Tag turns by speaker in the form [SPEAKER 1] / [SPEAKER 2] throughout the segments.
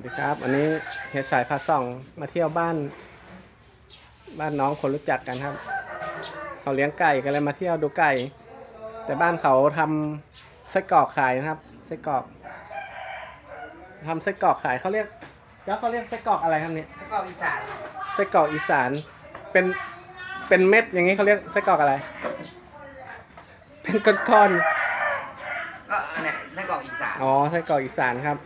[SPEAKER 1] วัสดีครับ วันนี้เฮียสายพาส่องมาเที่ยวบ้าน บ้านน้องคนรู้จักกันครับ เขาเลี้ยงไก่ก็เลยมาเที่ยวดูไก่ แต่บ้านเขาทำไส้กรอกขายนะครับไส้กรอกทำไส้กรอกขายเขาเรียก แล้วเขาเรียกไส้กรอกอะไรครับเนี่ย
[SPEAKER 2] แล้วก็อีสาน
[SPEAKER 1] ไส้กรอกอีสานเป็นเป็นเม็ดอย่างนี้เขาเรียกไส้กรอกอะไร เป็นก้อน
[SPEAKER 2] ก็อันเนี้ยไส้กรอกอีสาน
[SPEAKER 1] ๆอ๋อไส้กรอกอีสานครับ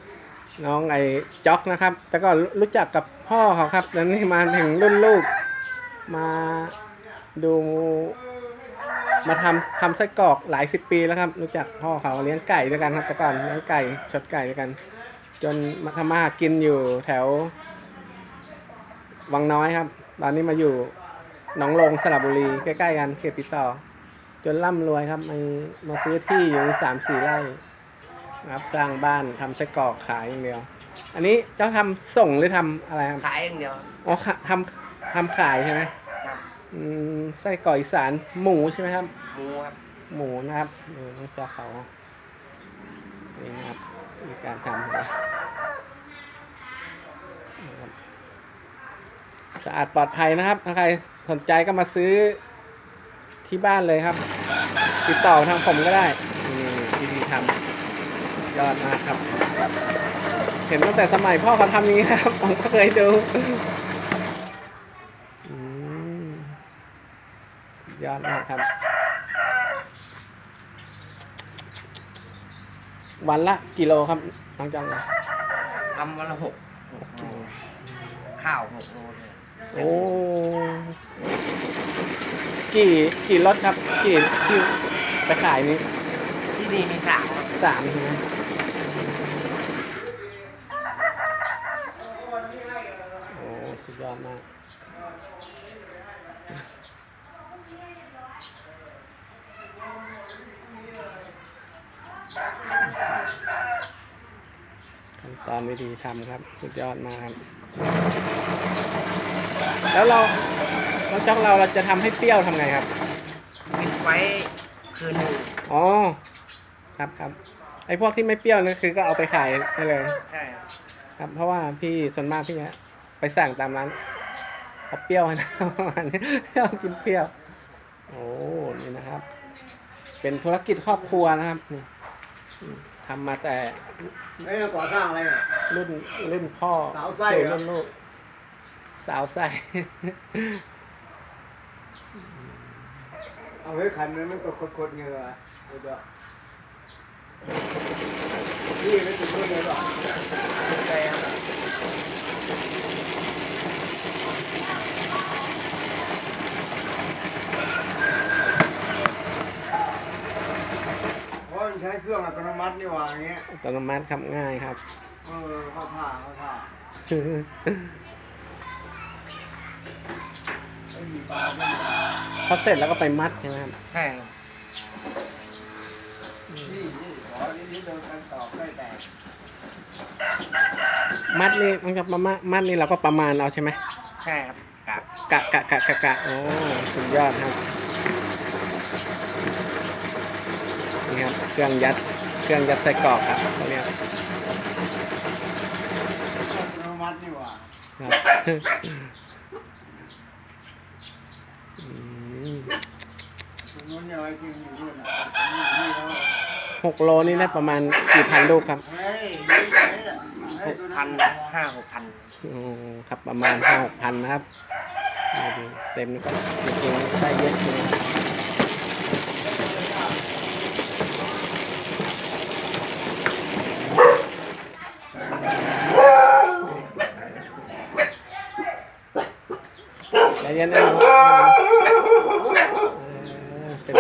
[SPEAKER 1] น้องไอ้จ็อกนะครับ แต่ก็รู้จักกับพ่อเขาครับแล้วนี่มาถึงรุ่นลูก มาดูมาทำทำไส้กรอกหลายสิบปีแล้วครับ รู้จักพ่อเขาเลี้ยงไก่ด้วยกันครับแต่ก่อนเลี้ยงไก่ชดไก่ด้วยกัน จนมาทำมาหากินอยู่แถว วังน้อยครับ ตอนนี้มาอยู่หนองลงสระบุรีใกล้ๆกันเขตติดต่อ จนร่ำรวยครับมามาซื้อที่อยู่สามสี่ไร่ นะครับสร้างบ้านทำไส้กรอกขายอย่างเดียว อันนี้เจ้าทำส่งหรือทำอะไรครับ
[SPEAKER 2] ขายอย่างเดียว
[SPEAKER 1] อ๋อค่ะทำทำขายใช่ไหม
[SPEAKER 2] ครับ
[SPEAKER 1] อืมไส้กรอกอีสานหมูใช่ไหมครับ
[SPEAKER 2] หมูครับ
[SPEAKER 1] หมูนะครับหมูน้องจอเขานี่นะครับมีการทำนะครับสะอาดปลอดภัยนะครับถ้าใครสนใจก็มาซื้อที่บ้านเลยครับ ติดต่อทางผมก็ได้นี่ที่ดีทำ ยอดมากครับ เห็นตั้งแต่สมัยพ่อเขาทำอย่างนี้นะครับ ผมก็เคยดูอืมสุดยอดมากครับ วันละกิโลครับน้องจังเลย
[SPEAKER 2] ทำวันละหกหกโลข้าวหกโลเลย
[SPEAKER 1] โอ้กี่กี่รถครับ กี่ที่ไปขายนี้
[SPEAKER 2] ที่นี่มีสามครับ
[SPEAKER 1] สามใช่ไหมโอ้สุด ยอดมากขั้นตอนวิธีทำครับ สุดยอดมากครับ แล้วเราแล้วจ้องเราเราจะทำให้เปรี้ยวทำไงครับ
[SPEAKER 2] ปิดไว้คืนหนึ่ง
[SPEAKER 1] อ๋อครับครับไอ้พวกที่ไม่เปรี้ยวนั่นคือก็เอาไปขายได้เลย
[SPEAKER 2] ใช่ครับ
[SPEAKER 1] ครับ เพราะว่าพี่ส่วนมากพี่เนี่ย ไปสั่งตามร้านเอาเปรี้ยวนะประมาณนี้ชอบกินเปรี้ยว โอ้นี่นะครับ เป็นธุรกิจครอบครัวนะครับนี่ทำมาแต่
[SPEAKER 3] ไอ้ก่อสร้างอะไรเนี่ย
[SPEAKER 1] รุ่นรุ่นพ่อ
[SPEAKER 3] สาวไส้เหรอ
[SPEAKER 1] รุ่นลูกสาวไส้
[SPEAKER 3] เอาไว้ขันนึงมันก็คดๆเงือเดี๋ยวนี่ไม่ถึงรุ่นหรอ
[SPEAKER 2] ใช่ครับ
[SPEAKER 3] เพราะมันใช้ เครื่องอัตโนมัตินี่หว่าอย่างเงี้ย
[SPEAKER 1] อัตโนมัติครับง่ายครับ
[SPEAKER 3] เออเข้าท่าเข้าท่าไอ้มีปลาด้วย
[SPEAKER 1] พอเสร็จแล้วก็ไปมัดใช่ไหมครับ
[SPEAKER 2] ใช่ครับ
[SPEAKER 3] นี่นี่ขอนี่นี่เดินกันต่อได้แต่
[SPEAKER 1] มัดนี่มันจะประมาณมัดนี่เราก็ประมาณเอาใช่ไหม
[SPEAKER 2] ใช่ครับกับ
[SPEAKER 1] กะกะกะกะกะโอ้สุดยอดครับ นี่ครับเครื่องยัดเครื่องยัดใส่กรอกครับเขาเรียก
[SPEAKER 3] อัตโนมัตินี่หว่า
[SPEAKER 1] ครับอืม
[SPEAKER 3] ตรงนู้นเนี่ยไอ้ที่อยู่นู่นน่ะนี่นี่เขา
[SPEAKER 1] หกโลนี่ได้ประมาณกี่พันลูกครับ
[SPEAKER 3] เฮ้ยนี่ไหนน่ะ
[SPEAKER 2] ห
[SPEAKER 3] เฮ้ย
[SPEAKER 2] ก
[SPEAKER 3] ตัว
[SPEAKER 2] พัน
[SPEAKER 3] นั้น
[SPEAKER 2] ห้าหกพัน
[SPEAKER 1] อืมครับประมาณห้าหกพันนะครับนี่ดูเต็มก็จริงๆได้เยอะจริงใจเย็นนะเออเป็น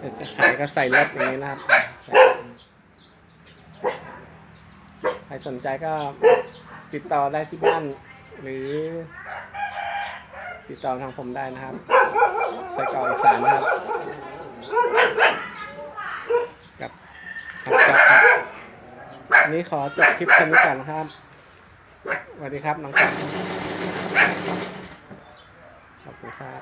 [SPEAKER 2] อ่า
[SPEAKER 1] จะขายก็ใส่รถอย่างนี้นะครับ ใครสนใจก็ติดต่อได้ที่บ้าน หรือ ติดต่อทางผมได้นะครับใส่กรอกอีสานนะครับครับครับ วันนี้ขอจบคลิปแค่นี้ก่อนนะครับสวัสดีครับน้องครับขอบคุณครับ